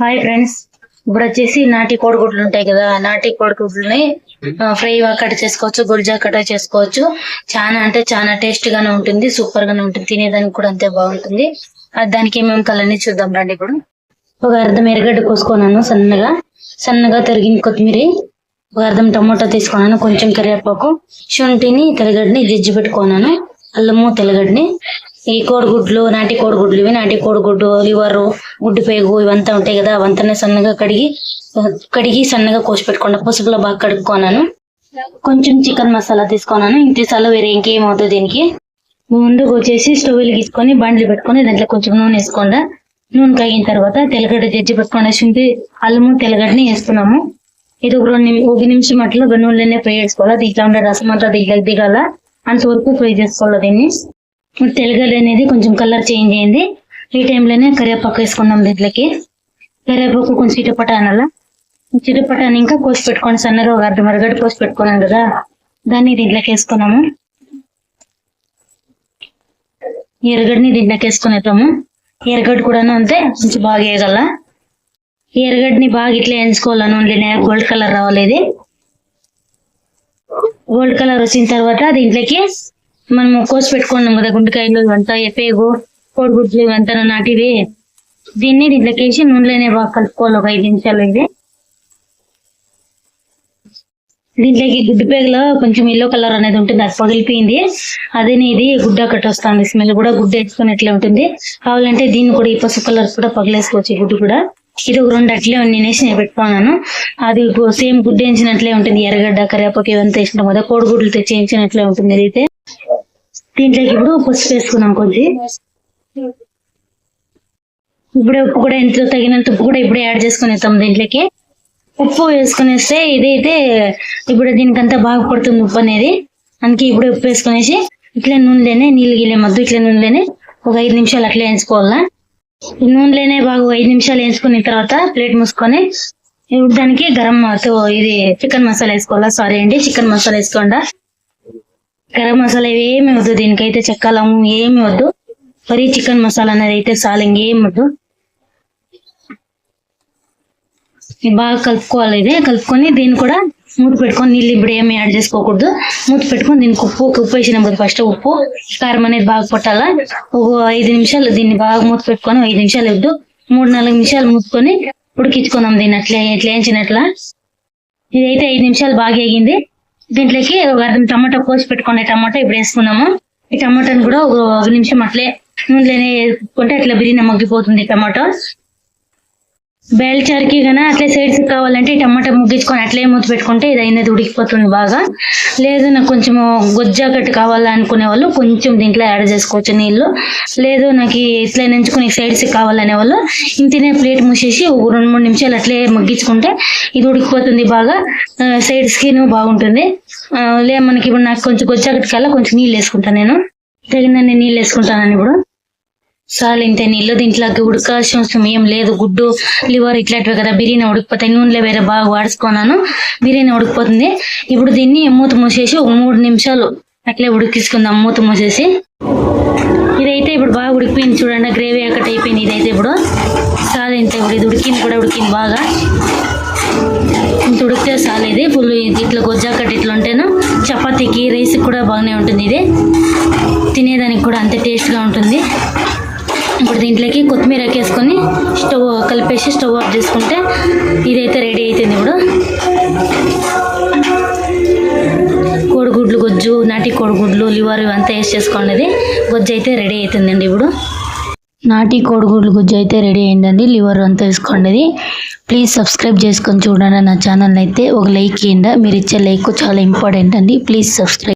Hi friends. ఇప్పుడు వచ్చేసి నాటి కోడిగుడ్లు ఉంటాయి కదా నాటి కోడిగుడ్లని ఫ్రై కట్ చేసుకోవచ్చు గురిజా కట్ చేసుకోవచ్చు. చాలా అంటే చాలా టేస్ట్ గానే ఉంటుంది సూపర్ గానే ఉంటుంది తినేదానికి కూడా అంతే బాగుంటుంది. దానికి ఏమేమి కలర్ని చూద్దాం రండి ఇప్పుడు. ఒక అర్ధం ఎర్రగడ్డ కోసుకున్నాను సన్నగా. సన్నగా తరిగిన కొత్తిమీర ఒక అర్ధం టమోటా తీసుకున్నాను కొంచెం కరివేపాకు శుంఠిని తెల్లగడ్డని జిజ్జి పెట్టుకున్నాను అల్లము తెల్లగడ్డని. ఈ కోడిగుడ్లు నాటి కోడిగుడ్లు ఇవి నాటి కోడిగుడ్డు లివర్ గుడ్డు పేగు ఇవంతా ఉంటాయి కదా అవంతా సన్నగా కడిగి కడిగి సన్నగా కోసి పెట్టుకున్నా పసుపులో బాగా కడుక్కున్నాను కొంచెం చికెన్ మసాలా తీసుకున్నాను ఇంత సార్లు వేరే ఇంకేం అవుతుంది దీనికి. ముందుకు వచ్చేసి స్టవ్ వెలిగించుకొని బండ్లు పెట్టుకొని దాంట్లో కొంచెం నూనె వేసుకోండా. నూనె కాగిన తర్వాత తెల్లగడ్డ జడ్జి పెట్టుకొని శుంఠి అల్లము తెల్లగడ్డని వేస్తున్నాము ఇది ఒక రెండు ఒక నిమిషం అట్లా నూనెలోనే ఫ్రై చేసుకోవాలి. దీంట్లో ఉండే రసం అంతా దీంట్లోకి దిగాల. అంతవరకు ఫ్రై చేసుకోవాలి దీన్ని. తెలుగులు అనేది కొంచెం కలర్ చేంజ్ అయింది. ఈ టైంలోనే కరివేపాకు వేసుకున్నాం దీంట్లోకి. కరివేపాకు కొంచెం చిటపట చిటపటాన్ని ఇంకా కోసి పెట్టుకోండి సన్నగా ఒక అర్ధ మరగడ్డ కోసి పెట్టుకున్నాం కదా దాన్ని దీంట్లోకి వేసుకున్నాము. ఎర్రగడ్డని దీంట్లోకి వేసుకునేద్దాము. ఎరగడ్డ కూడాను అంతే కొంచెం బాగా వేయగల ఎరగడ్డని బాగా ఇట్లా వేయించుకోవాలను నూనెలోనే గోల్డ్ కలర్ రావాలి ఇది. గోల్డ్ కలర్ వచ్చిన తర్వాత దీంట్లోకి మనం కోసి పెట్టుకున్నాం కదా గుండెకాయలు ఇవంతా పేగు కోడిగుడ్లు ఇవంతా నాటివి దీన్ని దీంట్లోకి వేసి నూనెలోనే బాగా కలుపుకోవాలి ఒక ఐదు నిమిషాలు ఇది దీంట్లోకి గుడ్డు పేగలో కొంచెం ఎల్లో కలర్ అనేది ఉంటుంది అది పగిలిపోయింది. అదే ఇది గుడ్డ కట్టొస్తుంది స్మెల్ కూడా గుడ్డ వేసుకున్నట్లే ఉంటుంది. కావాలంటే దీన్ని కూడా ఈ పసుపు కలర్ కూడా పగిలేసుకోవచ్చు గుడ్డు కూడా. ఇది ఒక రెండు అట్లే నేనేసి నేను పెట్టుకున్నాను. అది సేమ్ గుడ్డ వేయించినట్లే ఉంటుంది ఎర్రగడ్డ కరివేపాకు ఇవంతా వేసినాం కదా కోడిగుడ్లు తెచ్చి వేయించినట్లే ఉంటుంది అయితే దీంట్లోకి ఇప్పుడు పసుపు వేసుకున్నాం కొద్ది. ఇప్పుడే ఉప్పు కూడా ఎంత తగినంత ఉప్పు కూడా ఇప్పుడే యాడ్ చేసుకునేస్తాం దీంట్లోకి. ఉప్పు వేసుకునేస్తే ఇదైతే ఇప్పుడు దీనికంతా బాగా పడుతుంది ఉప్పు అనేది. అందుకే ఇప్పుడే ఉప్పు వేసుకునేసి ఇట్లా నూనెలోనే నీళ్ళు గిలే మద్దు ఇట్లా నూనెలోనే ఒక ఐదు నిమిషాలు అట్లా వేయించుకోవాలా. ఈ నూనెలోనే బాగా ఐదు నిమిషాలు వేయించుకున్న తర్వాత ప్లేట్ మూసుకొని ఇప్పుడు దానికి గరం ఇది చికెన్ మసాలా వేసుకోవాలా. సారీ అండి చికెన్ మసాలా వేసుకోండా. గరం మసాలా ఏమి వద్దు దీనికైతే చెక్క ఏమి వద్దు. మరి చికెన్ మసాలా అనేది అయితే చాలు ఇంకేం వద్దు. ఇది బాగా కలుపుకోవాలి ఇది కలుపుకొని దీన్ని కూడా మూత పెట్టుకొని నీళ్ళు ఇప్పుడు ఏమి యాడ్ చేసుకోకూడదు. మూత పెట్టుకొని దీనికి ఉప్పు ఉప్పు వేసినప్పుడు ఫస్ట్ ఉప్పు. కారం అనేది బాగా పట్టాలా ఒక ఐదు నిమిషాలు దీన్ని బాగా మూత పెట్టుకొని ఐదు నిమిషాలు వద్దు. మూడు నాలుగు నిమిషాలు మూసుకొని ఉడికించుకుందాం దీన్ని అట్లా ఎట్లా వేయించినట్లా ఇదైతే ఐదు నిమిషాలు బాగా వేగింది. దీంట్లోకి ఒక అర్థం టమాటా కోసి పెట్టుకునే టమాటా ఇప్పుడు వేసుకున్నాము. ఈ టమాటాని కూడా ఒక ఒక నిమిషం అట్లే నూనెలోనే వేసుకుంటే అట్లా బిర్యానీ మగ్గిపోతుంది టమాటా. బేల్చారుకి గన అట్లే సైడ్స్ కావాలంటే టమాటా ముగ్గించుకొని అట్లే మూత పెట్టుకుంటే ఇది ఉడికిపోతుంది బాగా. లేదు నాకు కొంచెం గొజ్జాకట్టు కావాలనుకునే వాళ్ళు కొంచెం దీంట్లో యాడ్ చేసుకోవచ్చు నీళ్ళు. లేదు నాకు ఇట్లా నెంచుకుని సైడ్స్ కావాలనే వాళ్ళు ఇంతనే ప్లేట్ మూసేసి రెండు మూడు నిమిషాలు అట్లే మగ్గించుకుంటే ఇది ఉడికిపోతుంది బాగా. సైడ్ స్కిన్ బాగుంటుంది. లే మనకి ఇప్పుడు నాకు కొంచెం గొజ్జాకట్టు కల్లా కొంచెం నీళ్ళు వేసుకుంటాను నేను. తగినన్ని నీళ్ళు వేసుకుంటాను ఇప్పుడు చాలు ఇంత నీళ్ళు దీంట్లోకి ఉడకాల్సిన అవసరం ఏం లేదు. గుడ్డు లివర్ ఇట్లాంటివి కదా. బిర్యానీ ఉడికిపోతాయి. నూనెలో వేరే బాగా వాడుకున్నాను. బిర్యానీ ఉడికిపోతుంది. ఇప్పుడు దీన్ని మూత మూసేసి ఒక మూడు నిమిషాలు అట్లే ఉడికించుకుందాం. మూత మూసేసి. ఇదైతే ఇప్పుడు బాగా ఉడికిపోయింది చూడండి. గ్రేవీ అక్కడ అయిపోయింది. ఇదైతే ఇప్పుడు చాలు ఇంత ఇప్పుడు ఇది ఉడికింది కూడా ఉడికింది బాగా. ఇంత ఉడికితే చాలు ఇది ఫుల్ ఇట్లా గొజ్జాకట్ ఇట్లా ఉంటేను చపాతీకి రైస్కి కూడా బాగానే ఉంటుంది ఇది. తినేదానికి కూడా అంతే టేస్ట్గా ఉంటుంది. ఇప్పుడు దీంట్లోకి కొత్తిమీర వేసుకొని స్టవ్ కలిపేసి స్టవ్ ఆఫ్ చేసుకుంటే ఇదైతే రెడీ అవుతుంది ఇప్పుడు. కోడిగుడ్లు గొజ్జు నాటి కోడిగుడ్లు లివర్ ఇవంతా వేసి చేసుకోండి గొజ్జు అయితే రెడీ అవుతుందండి ఇప్పుడు. నాటి కోడిగుడ్లు గుజ్జు అయితే రెడీ అయిందండి లివర్ అంతా వేసుకోండి. ప్లీజ్ సబ్స్క్రైబ్ చేసుకొని చూడండి నా ఛానల్ అయితే ఒక లైక్ ఇవ్వండి మీరు ఇచ్చే లైక్ చాలా ఇంపార్టెంట్ అండి. Please subscribe